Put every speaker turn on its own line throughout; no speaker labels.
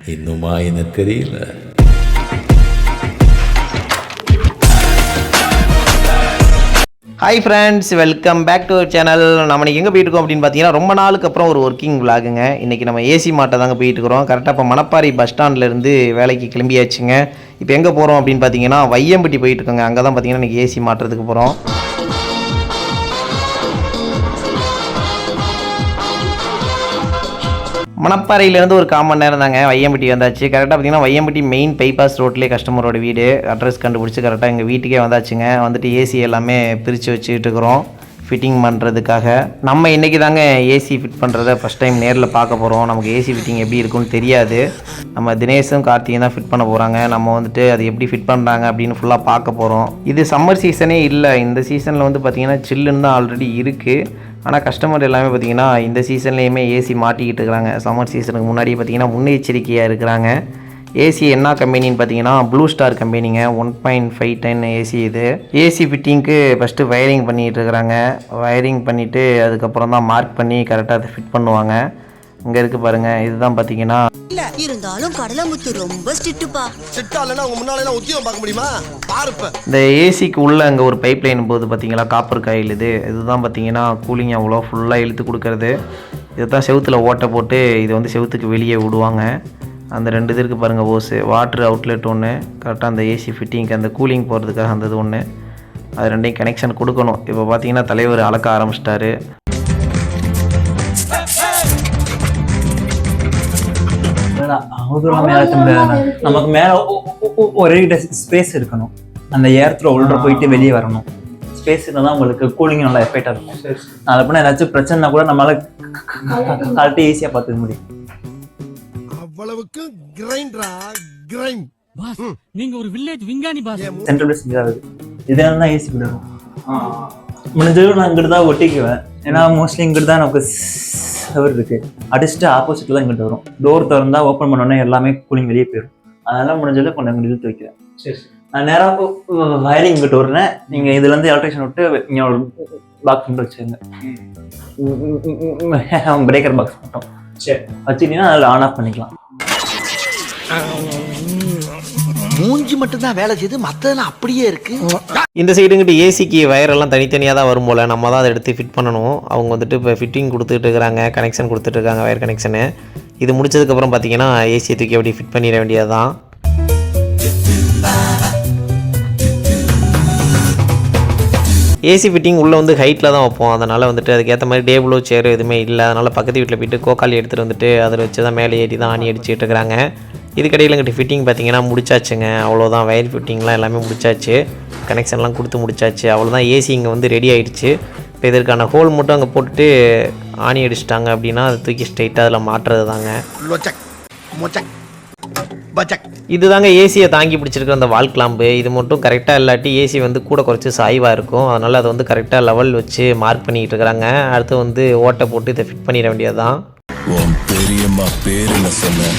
இன்னுமா எனக்கு தெரியல.
Hi friends welcome back to channel நம்ம இன்னைக்கு எங்கே போயிட்டு இருக்கோம் அப்படின்னு பார்த்தீங்கன்னா ரொம்ப நாளுக்கு அப்புறம் ஒரு ஒர்க்கிங் விலாகுங்க இன்றைக்கி நம்ம ஏசி மாட்டை தாங்க போயிட்டு இருக்கிறோம். கரெக்டாக இப்போ மணப்பாறை பஸ் ஸ்டாண்ட்லேருந்து வேலைக்கு கிளம்பியாச்சுங்க. இப்போ எங்கே போகிறோம் அப்படின்னு பார்த்தீங்கன்னா வையம்பட்டி போயிட்டுருக்கோங்க அங்கே தான் பார்த்தீங்கன்னா இன்றைக்கி ஏசி மாட்டுறதுக்கு போகிறோம் மணப்பாறையிலேருந்து ஒரு காமன் மணி நேரம் தாங்க வையம்பட்டி வந்தாச்சு. கரெக்டாக பார்த்தீங்கன்னா வையம்பட்டி மெயின் பைபாஸ் ரோட்லேயே கஸ்டமரோட வீடு. அட்ரஸ் கண்டுபிடிச்சி கரெக்டாக எங்கள் வீட்டுக்கே வந்தாச்சுங்க. வந்துட்டு ஏசி எல்லாமே பிரித்து வச்சுக்கிட்டு இருக்கிறோம். ஃபிட்டிங் பண்ணுறதுக்காக நம்ம இன்றைக்கி தாங்க ஏசி ஃபிட் பண்ணுறத ஃபஸ்ட் டைம் நேரில் பார்க்க போகிறோம் நமக்கு ஏசி ஃபிட்டிங் எப்படி இருக்குன்னு தெரியாது. நம்ம தினேஷும் கார்த்தியும் தான் ஃபிட் பண்ண போகிறாங்க நம்ம வந்துட்டு அது எப்படி ஃபிட் பண்ணுறாங்க அப்படின்னு ஃபுல்லாக பார்க்க போகிறோம் இது சம்மர் சீசனே இல்லை. இந்த சீசனில் வந்து பார்த்திங்கன்னா சில்லுன்னு தான் ஆல்ரெடி இருக்குது ஆனால் கஸ்டமர் எல்லாமே பார்த்தீங்கன்னா இந்த சீசன்லேயுமே ஏசி மாட்டிக்கிட்டு இருக்கிறாங்க சம்மர் சீசனுக்கு முன்னாடி பார்த்தீங்கன்னா முன்னெச்சரிக்கையாக இருக்கிறாங்க. ஏசி என்ன கம்பெனின்னு பார்த்தீங்கன்னா blue star கம்பெனிங்க one point five ton AC இது. ஏசி ஃபிட்டிங்க்கு ஃபஸ்ட்டு வயரிங் பண்ணிகிட்டு இருக்கிறாங்க. வயரிங் பண்ணிவிட்டு அதுக்கப்புறம் தான் மார்க் பண்ணி கரெக்டாக அதை ஃபிட் பண்ணுவாங்க. இங்கே இருக்குது பாருங்கள் இதுதான் பார்த்தீங்கன்னா
இருந்தாலும் கடலமுத்து ரொம்ப ஸ்ட்ரிக்ட்டுப்பா
சிட்டா இல்லைன்னா உங்க முன்னால உத்தியோகம் பார்க்க முடியுமா? பாருப்ப
இந்த ஏசிக்கு உள்ள அங்கே ஒரு பைப் லைன் போகுது பார்த்தீங்களா காப்பர் காயில் இது. இதுதான் பார்த்தீங்கன்னா கூலிங் அவ்வளோ ஃபுல்லாக இழுத்து கொடுக்கறது. இதுதான் செவுத்தில் ஓட்டை போட்டு இதை வந்து செவுத்துக்கு வெளியே விடுவாங்க. அந்த ரெண்டு இது இருக்குது பாருங்கள் ஓஸு வாட்ரு அவுட்லெட் ஒன்று கரெக்டாக அந்த ஏசி ஃபிட்டிங்க்கு அந்த கூலிங் போகிறதுக்காக அந்த இது ஒன்று அது ரெண்டையும் கனெக்ஷன் கொடுக்கணும். இப்போ பார்த்தீங்கன்னா தலைவர் அளக்க ஆரம்பிச்சிட்டாரு.
அவதூறாம ஏற்ற முடியாது நமக்கு மேல ஒரே ஸ்பேஸ் இருக்கணும். அந்த ஏரத்துல உள்ள போயிட்டு வெளியே வரணும். ஸ்பேஸ் இருந்தால் தான் உங்களுக்கு கூலிங் நல்லா எஃபெக்டாக இருக்கும். நாளை பண்ண ஏதாச்சும் பிரச்சனைனா கூட நம்மளால கரெக்டாக ஈஸியாக பார்த்துக்க முடியும்.
அவ்வளவுக்கு கிரைண்டரா கிரைண்ட்
பாஸ் நீங்க ஒரு வில்லேஜ் விஞ்ஞானி பாஸ்
சென்ட்ரல் பிளேஸ் இதாகுது இதனால தான் ஏசி விடுறோம் முடிஞ்சது நான் இங்கிட்டு தான் ஒட்டிக்குவேன். ஏன்னா மோஸ்ட்லி இங்கிட்டு தான் நமக்கு சவர் இருக்கு. அடிச்சுட்டு ஆப்போசிட்ல தான் இங்கிட்டு வரும். டோர் திறந்தா ஓப்பன் பண்ணோன்னே எல்லாமே கூலிங் வெளியே போயிடும். அதனால முடிஞ்சது கொஞ்சம் இங்கிட்டு இழுத்து வைக்கிறேன். நான் நேராக வயரிங் இங்கிட்டு வரேன் நீங்க இதுல இருந்து எலக்ட்ரிஷன் விட்டு இங்க ஒரு பாக்ஸ் மட்டும் வச்சுருங்க பிரேக்கர் பாக்ஸ் மட்டும். சரி. வச்சுட்டீங்கன்னா அதில் ஆன் ஆஃப் பண்ணிக்கலாம்.
மூஞ்சி மட்டும் தான் வேலை செய்யுது மத்ததெல்லாம் அப்படியே இருக்கு.
இந்த சைடுங்கிட்ட ஏசிக்கு வயரெல்லாம் தனித்தனியாக தான் வரும் போல். நம்ம தான் அதை எடுத்து ஃபிட் பண்ணணும். அவங்க வந்துட்டு இப்போ ஃபிட்டிங் கொடுத்துட்டு இருக்கிறாங்க கனெக்ஷன் கொடுத்துட்டு இருக்காங்க வயர் கனெக்ஷனு இது முடிச்சதுக்கப்புறம் பார்த்தீங்கன்னா ஏசியை தூக்கி அப்படி ஃபிட் பண்ணிட வேண்டியது தான் ஏசி ஃபிட்டிங் உள்ளே வந்து ஹைட்டில் தான் வைப்போம். அதனால் வந்துட்டு அதுக்கேற்ற மாதிரி டேபிளோ சேரோ எதுவுமே இல்லை. அதனால் பக்கத்து வீட்டில் போயிட்டு கோக்காளி எடுத்துகிட்டு வந்துட்டு அதில் வச்சு தான் மேலே ஏறி தான் ஆணி அடிச்சுட்டு இருக்கிறாங்க இதுக்கடையில் எங்கிட்ட ஃபிட்டிங் பார்த்தீங்கன்னா முடிச்சாச்சுங்க. அவ்வளோதான் வயர் ஃபிட்டிங்லாம் எல்லாமே முடிச்சாச்சு. கனெக்ஷன்லாம் கொடுத்து முடிச்சாச்சு. அவ்வளோதான் ஏசி இங்கே வந்து ரெடி ஆயிடுச்சு. இப்போ இதற்கான ஹோல் மட்டும் அங்கே போட்டுட்டு ஆணி அடிச்சிட்டாங்க அப்படின்னா அதை தூக்கி ஸ்ட்ரைட்டாக அதில் மாட்டுறது தாங்க. இதுதாங்க ஏசியை தாங்கி பிடிச்சிருக்கிற அந்த வால் கிளாம்பு இது மட்டும் கரெக்டாக இல்லாட்டி ஏசி வந்து கூட குறைச்சி சாய்வாக இருக்கும். அதனால் அதை வந்து கரெக்டாக லெவல் வச்சு மார்க் பண்ணிக்கிட்டு இருக்கிறாங்க அடுத்து வந்து ஓட்டை போட்டு இதை ஃபிட் பண்ணிட வேண்டியது தான்
உன் பெரியம்மா பேர் என்ன சொன்ன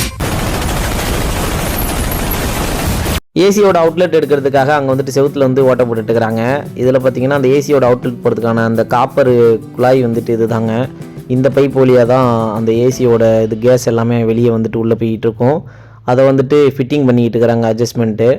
ஏசியோட அவுட்லெட் எடுக்கிறதுக்காக அங்கே வந்துட்டு செவுத்தில் வந்து ஓட்டை போட்டுட்டுருக்குறாங்க. இதில் பார்த்தீங்கன்னா அந்த ஏசியோட அவுட்லெட் போகிறதுக்கான அந்த காப்பர் குழாய் வந்துட்டு இதுதாங்க. இந்த பைப் வழியாக தான் அந்த ஏசியோட இது கேஸ் எல்லாமே வெளியே வந்துட்டு உள்ளே போயிட்டு இருக்கும். அதை வந்துட்டு ஃபிட்டிங் பண்ணிக்கிட்டு இருக்கிறாங்க அட்ஜஸ்ட்மெண்ட்டு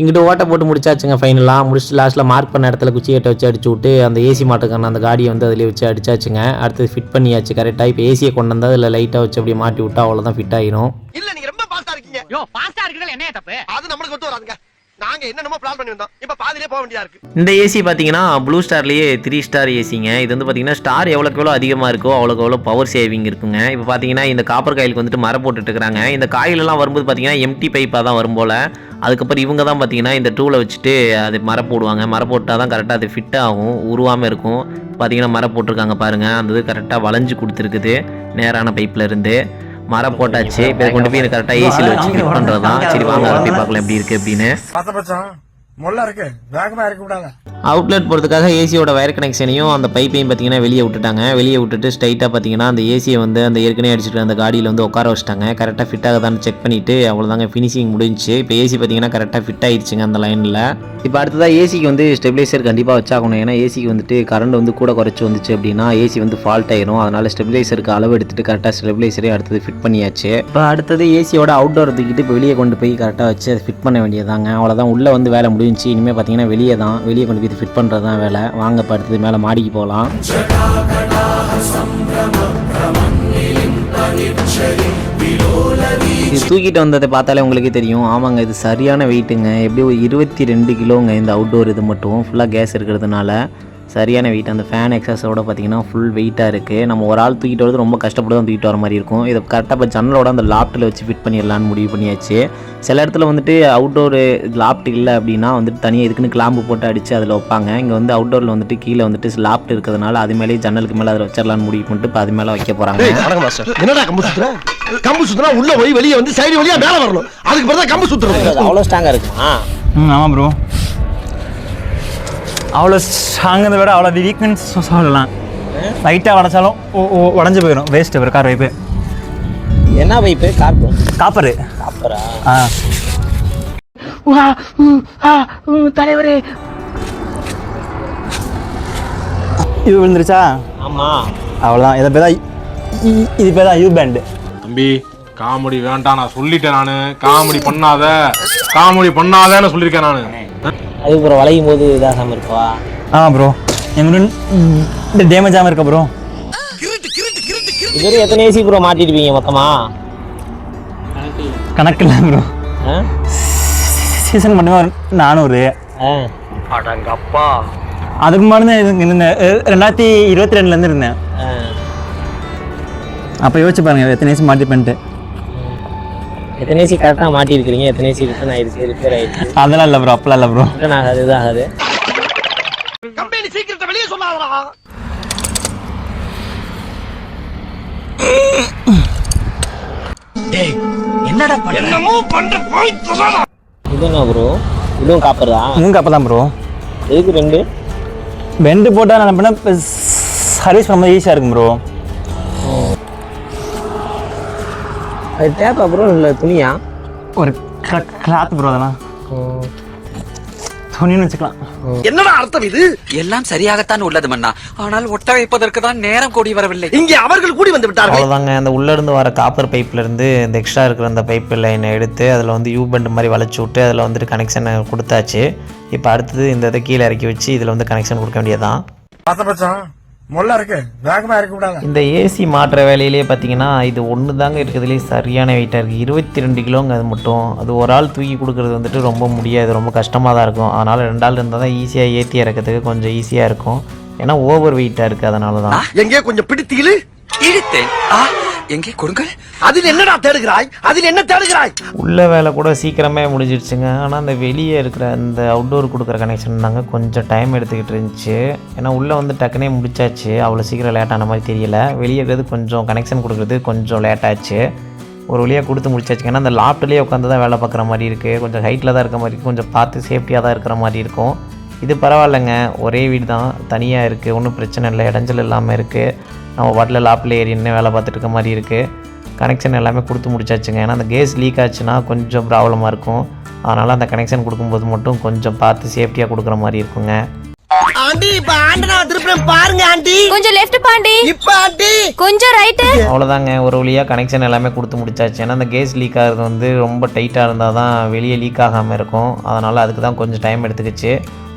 இங்கிட்ட ஓட்டை போட்டு முடிச்சாச்சுங்க ஃபைனலாக முடிச்சுட்டு லாஸ்ட்டில் மார்க் பண்ண இடத்துல குச்சி கட்டை வச்சு அடிச்சு விட்டு அந்த ஏசி மாட்டுக்கான அந்த காடியை வந்து அதிலே வச்சு அடிச்சாச்சுங்க. அடுத்து ஃபிட் பண்ணியாச்சு கரெக்டாக இப்போ ஏசியை கொண்டு வந்தால் அதில் லைட்டாக வச்சு அப்படியே மாட்டி விட்டா அவ்வளோதான் ஃபிட் ஆயிரும்.
இல்ல நீங்க ரொம்ப பாஸ்டா இருக்கீங்க.
யோ பாஸ்டா இருக்கிறதுல என்ன தப்பு?
அது நம்மளுக்கு ஒத்து வராதுங்க. நாங்க என்னென்னமோ பிளான் பண்ணி வந்தோம் இப்ப போக வேண்டியதா இருக்கு.
இந்த ஏசி பார்த்தீங்கன்னா ப்ளூ ஸ்டார்லேயே த்ரீ ஸ்டார் ஏசிங்க இது வந்து பார்த்தீங்கன்னா ஸ்டார் எவ்வளோக்கு எவ்வளோ அதிகமாக இருக்கோ அவ்வளோக்கு எவ்வளோ பவர் சேவிங் இருக்குங்க. இப்போ பார்த்தீங்கன்னா இந்த காப்பர் காயிலுக்கு வந்துட்டு மரம் போட்டுட்டு இருக்கிறாங்க இந்த காயிலெல்லாம் வரும்போது பார்த்தீங்கன்னா எம்டி பைப்பாக தான் வரும் போல். அதுக்கப்புறம் இவங்க தான் பார்த்தீங்கன்னா இந்த டூலை வச்சுட்டு அது மரம் போடுவாங்க. மரம் போட்டால் தான் கரெக்டாக அது ஃபிட் ஆகும் உருவாமல் இருக்கும். பார்த்தீங்கன்னா மரம் போட்டிருக்காங்க பாருங்கள் அந்த இது கரெக்டாக வளைஞ்சு கொடுத்துருக்குது நேரான பைப்பில் இருந்து. மரம் போட்டாச்சு இப்போ கொண்டு போய் கரெக்டாக ஏசியில் வச்சு ஃபிட் பண்ணுறது தான் சரி வாங்க அதை போய் பார்க்கலாம் எப்படி இருக்குது அப்படின்னு அவுட்லெட் போகிறதுக்காக ஏசியோட வயர் கனெக்ஷனையும் அந்த பைப்பையும் பார்த்தீங்கன்னா வெளியே விட்டுட்டாங்க. வெளியே விட்டுட்டு ஸ்ட்ரைட்டாக பார்த்தீங்கன்னா அந்த ஏசியை வந்து அந்த ஏற்கனவே அடிச்சிட்டு அந்த காடியில் வந்து உட்கார வச்சிட்டாங்க. கரெக்டாக ஃபிட் ஆகுதான்னு செக் பண்ணிவிட்டு அவ்வளோதாங்க ஃபினிஷிங் முடிஞ்சுச்சு இப்போ ஏசி பார்த்தீங்கன்னா கரெக்டாக ஃபிட் ஆயிடுச்சுங்க அந்த லைனில் இப்போ அடுத்ததாக ஏசிக்கு வந்து ஸ்டெபிலைசர் கண்டிப்பாக வச்சாகணும். ஏன்னா ஏசிக்கு வந்துட்டு கரண்ட் வந்து கூட குறைச்சி வந்துச்சு அப்படின்னா ஏசி வந்து ஃபால்ட் ஆயிரும். அதனால் ஸ்டெபிலைசருக்கு அளவு எடுத்துகிட்டு கரெக்டாக ஸ்டெபிலைசரே அடுத்தது ஃபிட் பண்ணியாச்சு. இப்போ அடுத்தது ஏசியோட அவுட்டோர் தூக்கிட்டு இப்போ வெளியே கொண்டு போய் கரெக்டாக வச்சு அதை ஃபிட் பண்ண வேண்டியதாங்க அவ்வளோதான் உள்ளே வந்து வேலை முடிஞ்சுச்சு. இனிமேல் பார்த்தீங்கன்னா வெளியே தான் வெளியே கொண்டு போய் ஃபிட் பண்ணுறது தான் வேலை. வாங்க படுத்தது மேலே மாடிக்கு போகலாம். இது தூக்கிட்டு வந்ததை பார்த்தாலே உங்களுக்கே தெரியும். ஆமாங்க இது சரியான வெயிட்டுங்க எப்படி ஒரு இருபத்தி ரெண்டு கிலோங்க இந்த அவுட்டோர் இது மட்டும். ஃபுல்லாக கேஸ் இருக்கிறதுனால. சரியான வெயிட் அந்த ஃபேன் எக்ஸஸோட பார்த்தீங்கன்னா ஃபுல் வெயிட்டாக இருக்குது நம்ம ஒரு ஆள் தூக்கிட்டு வரது ரொம்ப கஷ்டப்பட்டு தான் தூக்கிட்டு வர மாதிரி இருக்கும். இதை கரெக்டாக இப்போ ஜன்னலோட அந்த லாப்ட்டில் வச்சு ஃபிட் பண்ணிடலான்னு முடிவு பண்ணியாச்சு. சில இடத்துல வந்துட்டு அவுட்டோர் லாப்ட் இல்லை அப்படின்னா வந்துட்டு தனியாக இதுக்குன்னு கிளாம்பு போட்டு அடித்து அதில் வைப்பாங்க. இங்கே வந்து அவுட்டோரில் வந்துட்டு கீழே வந்துட்டு லாப்ட் இருக்கிறதுனால அது மேலேயே ஜன்னலுக்கு மேலே அதில் வச்சிடலான்னு முடிவு பண்ணிட்டு இப்போ அது மேலே வைக்க போகிறாங்க
வணக்கம் மாஸ்டர் என்னடா கம்பு சுத்துற? கம்பு சுத்துனா உள்ள போய் வெளியே வந்து சைடு வழியா மேல வரணும். அதுக்கு பிறகு தான் கம்பு சுத்துறது.
அவ்வளோ ஸ்ட்ராங்காக இருக்குமா?
ம் ஆமாம் ப்ரோ அவ்வளோ ஸ்ட்ராங்கதை விட அவ்வளோ வீக்னஸ் சொல்லலாம். லைட்டாக உடச்சாலும் உடஞ்சி போயிடும் வேஸ்ட்டு ஒரு கார் வைப்பு
என்ன பைப்பு கார்பன்
காப்பரு
அப்புறம்
ஆ?
தலைவரே.
இது விழுந்துருச்சா?
ஆமாம்
அவ்வளோதான். இதை பேர் தான் இ- இது பேர் தான் யூ பேண்டு
தம்பி காமெடி வேண்டாம். நான் சொல்லிட்டேன் நானு. காமெடி பண்ணாத. காமெடி பண்ணாதேன்னு சொல்லியிருக்கேன் நானு.
அதுக்கப்புறம் வளையும் போது இதாகாமல் இருக்குவா
ஆமாம் ப்ரோ எங்களுக்கு டேமேஜ் ஆகாமல் இருக்கா ப்ரோ
இது எத்தனை ஏசி ப்ரோ மாட்டிருப்பீங்க மொத்தமா?
கணக்கில் ப்ரோ
ஆ?
சீசன் மட்டுமே நானூறு.
ஆ.
அதுக்கு முன்னாடி தான் ரெண்டாயிரத்தி இருபத்தி ரெண்டுலேருந்து இருந்தேன்.
ஆ.
அப்போ யோசிச்சு பாருங்க எத்தனை ஏசி மாட்டிப்பேன்ட்டு.
எத்தனை ஏசி கரெக்டாக மாட்டிருக்கிறீங்க எத்தனை ஏசி ரிட்டர்ன் ஆயிடுச்சு ரிப்பேர் ஆயிடுச்சு
அதெல்லாம் இல்லை ப்ரோ அப்பெல்லாம் இல்லை ப்ரோ
ரிட்டர்ன் ஆகாது இது ஆகாது
கம்பெனி சீக்கிரத்தை வெளியே சொல்லாதடா. என்னமோ பண்ற போய்
என்ன ப்ரோ இதுவும் காப்பர் தான்.
அப்போ தான் ப்ரோ
எதுக்கு ரெண்டு?
பெண்டு போட்டால் நான் பண்ண சர்வீஸ் பண்ணும்போது ஈஸியாக இருக்கும் ப்ரோ
அது டேப்பா ப்ரோ இல்லை துணியா?
ஒரு கிளாத் ப்ரோ அதெல்லாம். துணின்னு வச்சுக்கலாம்.
என்னடா அர்த்தம் இது?
எல்லாம் சரியாகத்தான் உள்ளது மன்னா. ஆனால் ஒட்ட வைப்பதற்கு தான் நேரம் கூடி வரவில்லை.
இங்கே அவர்கள் கூடி வந்து விட்டார்கள்.
அவ்வளோதாங்க அந்த உள்ளேருந்து வர காப்பர் பைப்லேருந்து இந்த எக்ஸ்ட்ரா இருக்கிற அந்த பைப் லைனை எடுத்து அதில் வந்து யூ பெண்ட் மாதிரி வளைச்சி விட்டு அதில் வந்துட்டு கனெக்ஷனை கொடுத்தாச்சு. இப்போ அடுத்தது இந்த இதை கீழே இறக்கி வச்சு இதில் வந்து கனெக்ஷன் கொடுக்க வேண்டியதுதான்.
மொல்ல இருக்கு. வேகமா இறக்கி விடாத.
இந்த ஏசி மாற்ற வேலையிலே பார்த்தீங்கன்னா இது ஒன்று தாங்க இருக்கிறதுலே சரியான வெயிட்டாக இருக்குது இருபத்தி ரெண்டு கிலோங்க அது மட்டும். அது ஒரு ஆள் தூக்கி கொடுக்குறது வந்துட்டு ரொம்ப முடியாது. ரொம்ப கஷ்டமாக தான் இருக்கும். அதனால் ரெண்டு ஆள் இருந்தால் தான் ஈஸியாக ஏற்றி இறக்கிறதுக்கு கொஞ்சம் ஈஸியாக இருக்கும். ஏன்னா ஓவர் வெயிட்டாக இருக்குது அதனால தான்.
எங்கே கொஞ்சம் பிடித்தீங்களு
இழுத்தேன். ஆ? எங்கே? கொடுங்கள்.
அதில் என்னடா தேடுகிறாய்? அதில் என்ன தேடுகிறாய்?
உள்ள வேலை கூட சீக்கிரமே முடிஞ்சிடுச்சுங்க. ஆனால் அந்த வெளியே இருக்கிற அந்த அவுட்டோர் கொடுக்குற கனெக்ஷன் தாங்க கொஞ்சம் டைம் எடுத்துக்கிட்டு இருந்துச்சு. ஏன்னா உள்ளே வந்து டக்குனே முடிச்சாச்சு. அவ்வளோ சீக்கிரம் லேட்டான மாதிரி தெரியல. வெளியே இருக்கிறது கொஞ்சம் கனெக்ஷன் கொடுக்குறது கொஞ்சம் லேட் ஆச்சு. ஒரு வழியாக கொடுத்து முடிச்சாச்சு ஏன்னா அந்த லாப்ட்லேயே உட்காந்து தான் வேலை பார்க்குற மாதிரி இருக்குது கொஞ்சம் ஹைட்டில் தான் இருக்க மாதிரி கொஞ்சம் பார்த்து சேஃப்டியாக தான் இருக்கிற மாதிரி இருக்கும். இது பரவாயில்லைங்க. ஒரே வீடு தான் தனியாக இருக்குது ஒன்றும் பிரச்சனை இல்லை. இடைஞ்சல் இல்லாமல் இருக்குது நம்ம பாட்டில் லாப்பில் ஏறி நின்று வேலை பார்த்துட்டு இருக்க மாதிரி இருக்குது கனெக்ஷன் எல்லாமே கொடுத்து முடிச்சாச்சுங்க. ஏன்னா அந்த கேஸ் லீக் ஆச்சுன்னா கொஞ்சம் ப்ராப்ளமாக இருக்கும். அதனால் அந்த கனெக்ஷன் கொடுக்கும்போது மட்டும் கொஞ்சம் பார்த்து சேஃப்டியாக கொடுக்குற மாதிரி இருக்குங்க.
ஆண்டி இப்ப ஆண்டனா திருப்பி பாருங்க ஆண்டி.
கொஞ்சம் லெஃப்ட் பாண்டி
இப்ப ஆண்டி.
கொஞ்சம் ரைட்டு
அவ்வளோதாங்க ஒரு வழியாக கனெக்ஷன் எல்லாமே கொடுத்து முடிச்சாச்சு. ஏன்னா அந்த கேஸ் லீக் ஆகிறது வந்து ரொம்ப டைட்டாக இருந்தால் தான் வெளியே லீக் ஆகாமல் இருக்கும். அதனால் அதுக்கு தான் கொஞ்சம் டைம் எடுத்துக்கிச்சு.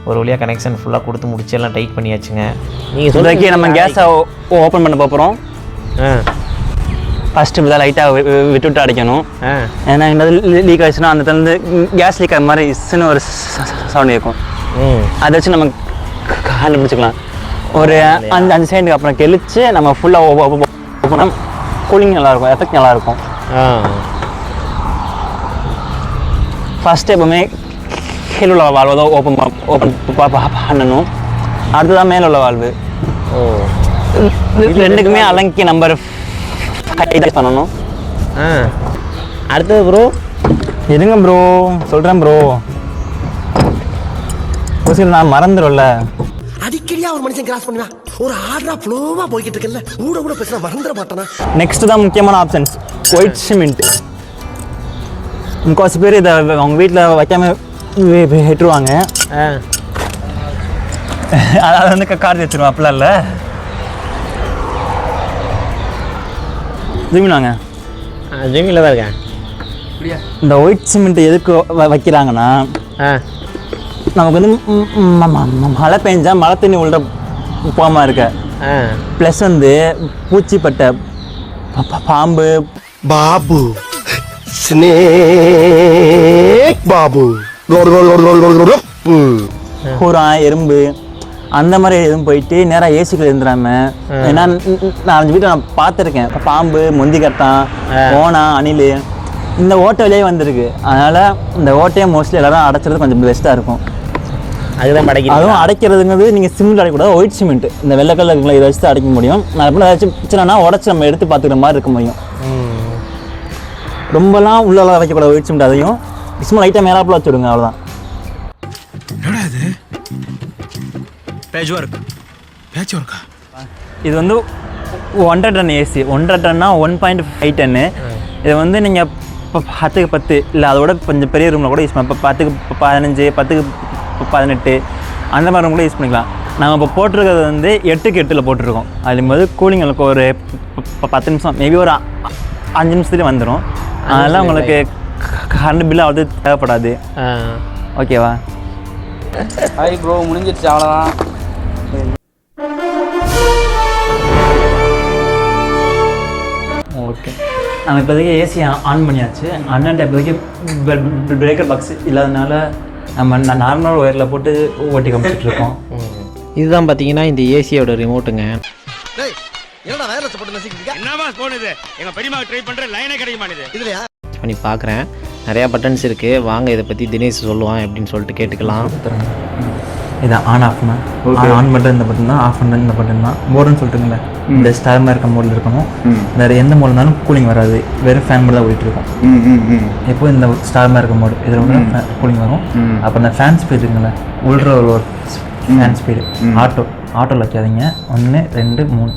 ஒரு வழியாக கனெக்ஷன் ஃபுல்லாக கொடுத்து முடிச்சு எல்லாம் டைட் பண்ணியாச்சுங்க. நீங்கள்
இப்போதைக்கு நம்ம கேஸை ஓப்பன் பண்ண போகிறோம் ஃபஸ்ட்டு தான் லைட்டாக விட்டு விட்டு அடைக்கணும். ஏன்னா எங்கேயாவது லீக் ஆச்சுன்னா அந்த தந்து கேஸ் லீக் ஆகிற மாதிரி இஸ்ன்னு ஒரு சவுண்ட் இருக்கும் அதை வச்சு நம்ம கண்டுபிடிச்சிக்கலாம். ஒரு அஞ்சு அஞ்சு செகண்டுக்கு அப்புறம் கெளிச்சு நம்ம ஃபுல்லாக ஓப்பன் கூலிங் நல்லாயிருக்கும் எஃபெக்ட் நல்லாயிருக்கும். ஃபஸ்ட்டு எப்பவுமே கீழே உள்ள வால்வை தான் ஓப்பன் ஓப்பன் பண்ணணும். அடுத்ததான் மேலே உள்ள வால்வு
ஓ
ரெண்டுக்குமே அலங்கி நம்பர் பண்ணணும்.
ஆ. அடுத்தது ப்ரோ
எதுங்க ப்ரோ சொல்கிறேன் ப்ரோ ஒரு நான் மறந்துடும்ல
அடிக்கடியா ஒரு மனுஷன் கிராஸ் பண்ணுவான் ஒரு ஆர்டரா ஃப்ளோவா போய்கிட்டு இருக்கல ஊட கூட பேசினா மறந்துட மாட்டானா?
நெக்ஸ்ட் தான் முக்கியமான ஆப்ஷன்ஸ் ஒயிட் சிமெண்ட் முக்கால்வாசி பேர் இதை அவங்க வீட்டில் வைக்காம விட்டுருவாங்க அதாவது வந்து கார் வச்சிருவோம் அப்படிலாம் இல்லை ஜிமினாங்க
ஜிம்மில் தான் இருக்கேன்.
இந்த ஒயிட் சிமெண்ட் எதுக்கு வ- வைக்கிறாங்கன்னா நமக்கு வந்து மழை பெஞ்சா மழை தண்ணி உள்ள போகாமல் இருக்க. ப்ளஸ் வந்து பூச்சிப்பட்டை பாம்பு.
பாபு. ஸ்னேக் பாபு.
பூரா எறும்பு அந்த மாதிரி எதுவும் போயிட்டு நேராக ஏசிக்குள்ள இருந்துடாம ஏன்னா நான் அஞ்சு வீட்டில் நான் பார்த்துருக்கேன். பாம்பு முந்தி கட்டான் ஓனா அணில் இந்த ஓட்டை வழியே வந்திருக்கு. அதனால இந்த ஓட்டையை மோஸ்ட்லி எல்லாரும் அடைச்சிறது கொஞ்சம் பெஸ்ட்டாக இருக்கும்.
அதுதான் படைக்கிறேன்
அதுவும் அடைக்கிறதுங்கிறது நீங்கள் சிமெண்ட் அடைக்கூடாது ஒயிட் சிமெண்ட் இந்த வெள்ளை கலர் இதை வச்சு தான் அடைக்க முடியும். நான் எப்படி ஏதாச்சும் பிரச்சனைனா உடச்சி நம்ம எடுத்து பார்த்துக்கிற மாதிரி இருக்க முடியும். ரொம்பலாம் உள்ளலாம் வைக்கக்கூடாது ஒயிட் சிமெண்ட் அதையும். சும்மா லைட்டாக மேலாப்பில் வச்சுடுங்க அவ்வளோதான் இது? வந்து ஒன்றரை டன் ஏசி ஒன்றரை டன்னா ஒன் பாயிண்ட் ஃபைவ் டன்னு இது வந்து நீங்கள் இப்போ பத்துக்கு பத்து. இல்லை அதோட கொஞ்சம் பெரிய ரூமில் கூட யூஸ் பண்ணலாம். இப்போ பத்துக்கு ப- பதினஞ்சு பத்துக்கு பதினெட்டு. அந்த மாதிரி room கூட யூஸ் பண்ணிக்கலாம். நாங்கள் இப்போ போட்டிருக்கிறது வந்து எட்டுக்கு எட்டில் போட்டிருக்கோம். அதும்போது கூலிங் உங்களுக்கு ஒரு ப- ப- பத்து நிமிஷம் மேபி ஒரு அ- அஞ்சு நிமிஷத்துலேயே வந்துடும் அதனால் உங்களுக்கு கரண்ட் பில்லு அவ்வளோ தேவைப்படாது ஓகேவா
ஹாய் ப்ரோ முடிஞ்சிருச்சு அவ்வளோதான்
ஓகே நம்ம இப்போதைக்கு ஏசி ஆன் பண்ணியாச்சு. அண்ணன் இப்போதைக்கு பிரேக்கர் பாக்ஸ் இல்லாதனால நம்ம நார்மல் ஒயரில் போட்டு ஓட்டி காமிச்சிட்டு இருக்கோம்.
இதுதான் பார்த்தீங்கன்னா இந்த ஏசியோட ரிமோட்டுங்க
என்னடா வயர்லெஸ் போட்டு நசிக்கிறீங்க
என்னமா தோணுது எங்க பெரியமா ட்ரை பண்ற லைனே கிடைக்க மாட்டேது
இதுலயா?
பண்ணி பார்க்குறேன். நிறையா பட்டன்ஸ் இருக்குது வாங்க இதை பற்றி தினேஷ் சொல்லுவான் அப்படின்னு சொல்லிட்டு கேட்டுக்கலாம்.
இது ஆன் ஆஃப்னா ஆன் ஆன் பண்ணுறது இந்த பட்டன் தான் ஆஃப் பண்ணுறது இந்த பட்டன் தான். மோடுன்னு சொல்லிட்டுங்களே இந்த ஸ்டார் மாதிரி இருக்க மோடில் இருக்கணும். வேறு எந்த மோடில் இருந்தாலும் கூலிங் வராது. வெறும் ஃபேன் மட்டும் தான் ஓடிட்டு இருக்கும் எப்போ இந்த ஸ்டார் மாதிரி இருக்க மோடு இதில் வந்து கூலிங் வரும். அப்போ இந்த ஃபேன் ஸ்பீட் இருக்குங்களே உள்ற ஒரு ஃபேன் ஸ்பீடு ஆட்டோ ஆட்டோவில் வைக்காதீங்க. ஒன்று ரெண்டு மூணு.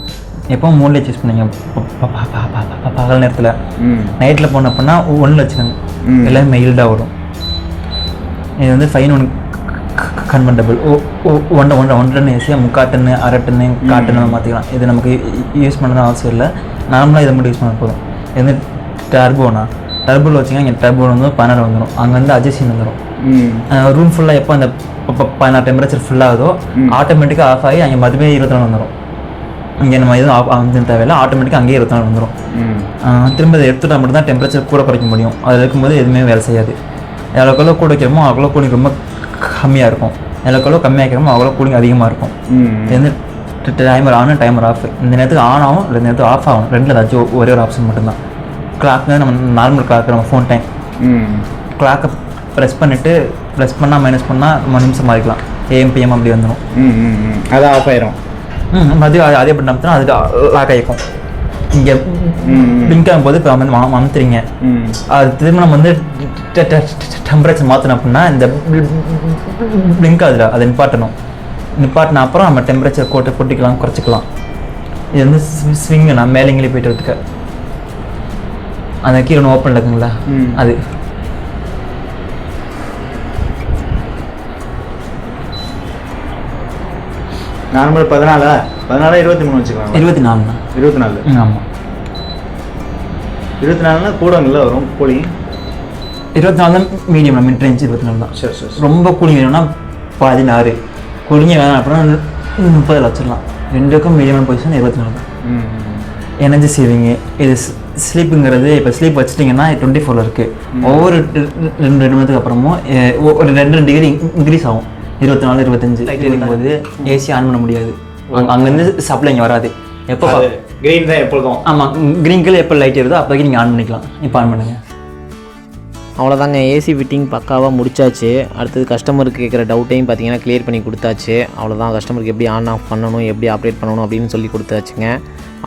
எப்போ மூணுலேயே சூஸ் பண்ணீங்க பகல் நேரத்தில். நைட்டில் போன அப்படின்னா ஒன்றில் வச்சுக்கோங்க. எல்லாமே மெயில்டாக வரும். இது வந்து ஃபைன் ஒன்று கன்வெர்டபுள் ஓ ஓ ஒன்றை ஒன்றரை ஏசியாக முக்கால் டன்னு அரை டன்னு கால் டன்னு மாற்றிக்கலாம் இது நமக்கு யூஸ் பண்ணணும் அவசியம் இல்லை. நார்மலாக இதை மட்டும் யூஸ் பண்ண போதும். இது வந்து டர்போனா டர்போவில் வச்சிங்கன்னா இங்கே டர்போ வந்து பதினாறு வந்துடும் அங்கே வந்து அட்ஜஸ்டிங் வந்துடும் ரூம் ஃபுல்லாக எப்போ அந்த பதினாறு டெம்பரேச்சர் ஃபுல்லாகுதோ ஆட்டோமேட்டிக்காக ஆஃப் ஆகி அங்கே மறுபடியும் இருபத்தி நாலு வந்துடும் இங்கே நம்ம எதுவும் ஆஃப் வந்து தேவையில்லை ஆட்டோமேட்டிக்காக அங்கேயே இருபத்தி வந்துடும் திரும்ப இதை எடுத்துட்டா மட்டும் தான் டெம்பரேச்சர் கூட குறைக்க முடியும். அதில் இருக்கும்போது எதுவுமே வேலை செய்யாது. எவ்வளோக்கெவ்வளோ கூட வைக்கிறோமோ அவ்வளோ கூலிங் ரொம்ப கம்மியாக இருக்கும். எவ்வளோக்கெவ்வளோ கம்மியாக வைக்கிறோமோ அவ்வளோ கூலிங் அதிகமாக இருக்கும். வந்து டைமர் ஆன் டைமர் ஆஃப் இந்த நேரத்துக்கு ஆன் ஆகும் இந்த நேரத்துக்கு ஆஃப் ஆகும். ரெண்டில் ஏதாச்சும் ஒரே ஒரு ஆப்ஷன் மட்டும்தான். கிளாக் நம்ம நார்மல் கிளாக் நம்ம ஃபோன் டைம் கிளாக்கை ப்ரெஸ் பண்ணிவிட்டு ப்ரெஸ் பண்ணால் மைனஸ் பண்ணால் நம்ம நிமிஷம் மாறிக்கலாம். ஏஎம் பிஎம் அப்படி வந்துடும்
அது ஆஃப் ஆயிரும்.
ம் மறுபடியும் அது அதே பண்ண அமுத்தினா அது லாக் ஆகிக்கும். இங்கே பிங்க் ஆகும்போது இப்போ வந்து அமுத்துறீங்க அது திரும்ப நம்ம வந்து டெம்பரேச்சர் மாற்றணும் அப்படின்னா இந்த பிளிங்க் அதில் அதை நிப்பாட்டணும். நிப்பாட்டின அப்புறம் நம்ம டெம்பரேச்சர் கோட்டை கூட்டிக்கலாம் குறைச்சிக்கலாம். இது வந்து ஸ்விங் நான் மேலேங்களே போயிட்டு வரதுக்கு. அந்த கீழே ஒன்று ஓப்பன் இருக்குங்களா? அது.
நார்மல் பதினாலா? பதினாலா இருபத்தி மூணு வச்சுக்கலாம்
இருபத்தி நாலுண்ணா.
இருபத்தி நாலு.
ஆமாம்
இருபத்தி நாலுனா கூடங்கள வரும் கூலிங்
இருபத்தி நாலு தான் மீடியம் மிட் ரேஞ்ச் இருபத்தி நாலு தான்.
சரி சரி
ரொம்ப கூலிங் வேணும்னா பதினாறு. கூலிங்கே வேணாம் அப்படின்னா முப்பதில் வச்சிடலாம். ரெண்டுக்கும் மீடியமான பொசிஷன் இருபத்தி நாலு தான். எனர்ஜி சேவிங்கு இது ஸ்லீப்புங்கிறது இப்போ ஸ்லீப் வச்சிட்டிங்கன்னா டுவெண்ட்டி ஃபோரில் இருக்குது ஒவ்வொரு ரெண்டு ரெண்டு மணி நேரத்துக்கு அப்புறமும் ஒரு ரெண்டு ரெண்டு டிகிரி இன்க்ரீஸ் ஆகும். இருபத்தி நாலு இருபத்தஞ்சு லைட் இருக்கும்போது ஏசி ஆன் பண்ண முடியாது. அங்க- அங்கேருந்து சப்ளை இங்கே வராது. எப்போ
கிரீன் தான் எப்பொழுதும்.
ஆமாம் க்ரீன் கலர் எப்போ லைட் வருதோ அப்போதைக்கு நீங்கள் ஆன் பண்ணிக்கலாம். இப்போ ஆன் பண்ணுங்கள்
அவ்வளோதாங்க ஏசி ஃபிட்டிங் பக்காவாக முடிச்சாச்சு. அடுத்தது கஸ்டமருக்கு கேட்குற டவுட்டையும் பார்த்தீங்கன்னா க்ளியர் பண்ணி கொடுத்தாச்சு. அவ்வளோதான் கஸ்டமருக்கு எப்படி ஆன் ஆஃப் பண்ணணும் எப்படி ஆப்ரேட் பண்ணணும் அப்படின்னு சொல்லி கொடுத்தாச்சுங்க.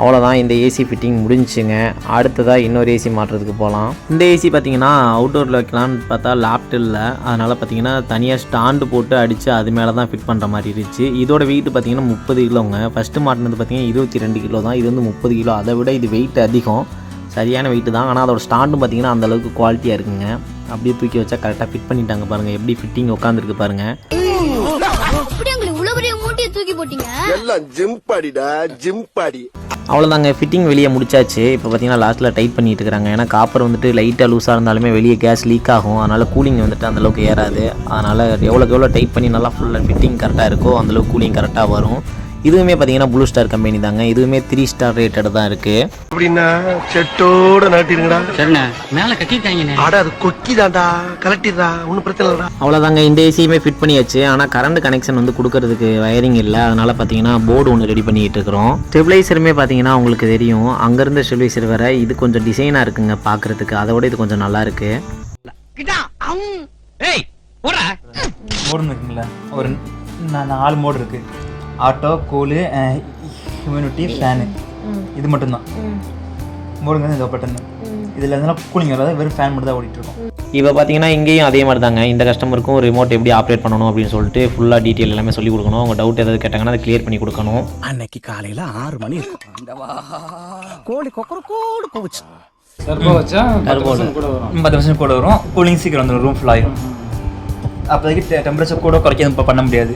அவ்வளோதான் இந்த ஏசி ஃபிட்டிங் முடிஞ்சுங்க அடுத்ததாக இன்னொரு ஏசி மாட்டுறதுக்கு போகலாம் இந்த ஏசி பார்த்தீங்கன்னா அவுட்டோரில் வைக்கலாம்னு பார்த்தா லாப்ட் இல்லை. அதனால் பார்த்தீங்கன்னா தனியாக ஸ்டாண்டு போட்டு அடித்து அது மேலே தான் ஃபிட் பண்ணுற மாதிரி இருந்துச்சு. இதோட வெயிட் பார்த்தீங்கன்னா முப்பது கிலோங்க. ஃபஸ்ட்டு மாட்டினது பார்த்தீங்கன்னா இருபத்தி ரெண்டு கிலோ தான். இது வந்து முப்பது கிலோ. அதை விட இது வெயிட் அதிகம். சரியான வெயிட் தான். ஆனால் அதோட ஸ்டாண்டும் பார்த்தீங்கன்னா அந்த அளவுக்கு குவாலிட்டியாக இருக்குங்க. அப்படியே தூக்கி வச்சா கரெக்டாக ஃபிட் பண்ணிட்டாங்க பாருங்கள் எப்படி ஃபிட்டிங் உட்காந்துருக்கு பாருங்கள்
அப்படி உங்களுக்கு இவ்வளவு பெரிய மூட்டையை தூக்கி போட்டீங்க?
எல்லாம் ஜிம் பாடிடா ஜிம் பாடி.
அவ்வளோதாங்க ஃபிட்டிங் வெளியே முடிச்சாச்சு. இப்போ பார்த்தீங்கன்னா லாஸ்ட்டில் டைட் பண்ணிட்டு இருக்காங்க. ஏன்னா காப்பர் வந்துட்டு லைட்டாக லூஸாக இருந்தாலுமே வெளியே கேஸ் லீக் ஆகும். அதனால் கூலிங் வந்துட்டு அந்தளவுக்கு ஏறாது. அதனால் எவ்வளோக்கு எவ்வளோ டைட் பண்ணி நல்லா ஃபுல்லாக ஃபிட்டிங் கரெக்டாக இருக்கோ அந்தளவுக்கு கூலிங் கரெக்டாக வரும். இதுவுமே பார்த்தீங்கன்னா ப்ளூ ஸ்டார் கம்பெனி தாங்க. இதுவுமே த்ரீ ஸ்டார் ரேட்டட் தான் இருக்குது
அப்படின்னா செட்டோட நாட்டிருங்கடா
சரிண்ணே. மேல கட்டிருக்காங்கண்ணே
அட அது கொக்கி தான்டா கலட்டிடுறா. ஒன்றும் பிரச்சனை இல்லடா.
அவ்வளோதாங்க இந்த ஏசியுமே ஃபிட் பண்ணியாச்சு. ஆனால் கரண்ட் கனெக்ஷன் வந்து கொடுக்கறதுக்கு வயரிங் இல்லை. அதனால் பார்த்தீங்கன்னா போர்டு ஒன்று ரெடி பண்ணிட்டு இருக்கிறோம். ஸ்டெபிளைசருமே பார்த்தீங்கன்னா உங்களுக்கு தெரியும். அங்கேருந்த ஸ்டெபிளைசர் வேற இது கொஞ்சம் டிசைனாக இருக்குங்க பார்க்குறதுக்கு அதை விட இது கொஞ்சம் நல்லா இருக்கு.
ஒரு நாலு மோடு இருக்கு. ஆட்டோ கூலு ஹியூமினிட்டி ஃபேனு இது மட்டும்தான். மோடுங்க இந்த பட்டன் இதில் இருந்தாலும் கூலிங் வராது வெறும் ஃபேன் மட்டும் தான் ஓடிட்டு இருக்கும்.
இப்போ பார்த்தீங்கன்னா இங்கேயும் அதே மாதிரி தாங்க இந்த கஸ்டமருக்கும் ரிமோட் எப்படி ஆப்ரேட் பண்ணணும் அப்படின்னு சொல்லிட்டு ஃபுல்லாக டீட்டெயில் எல்லாமே சொல்லி கொடுக்கணும். அவங்க டவுட் ஏதாவது கேட்டாங்கன்னா அதை கிளியர் பண்ணி கொடுக்கணும்.
அன்னைக்கு காலையில ஆறு மணி இருக்கும். கோழி கொக்கர கோடு போச்சு
பத்து நிமிஷம் கூட வரும். கூலிங் சீக்கிரம் வந்துடும் ரூம் ஃபுல் ஆயிரும் அப்போதைக்கு டெம்பரேச்சர் கூட குறைக்க இப்போ பண்ண முடியாது.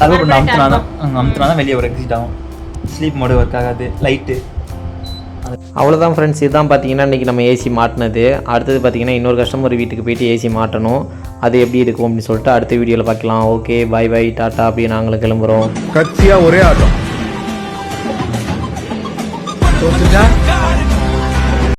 தகவல் பண்ண அமுத்தினா தான். அமுத்தினா தான் வெளியே ஒரு எக்ஸிட் ஆகும். ஸ்லீப் மோடு ஒர்க் ஆகாது. லைட்டு
அவ்வளோதான் ஃப்ரெண்ட்ஸ் இதுதான் பார்த்தீங்கன்னா இன்றைக்கி நம்ம ஏசி மாட்டினது. அடுத்தது பார்த்தீங்கன்னா இன்னொரு கஸ்டமர் வீட்டுக்கு போயிட்டு ஏசி மாட்டணும். அது எப்படி இருக்கும் அப்படின்னு சொல்லிட்டு அடுத்த வீடியோவில் பார்க்கலாம் ஓகே பை பை டாட்டா அப்படியே நாங்களும் கிளம்புறோம்.
கத்தியா ஒரே ஆட்டம். தோத்துட்டா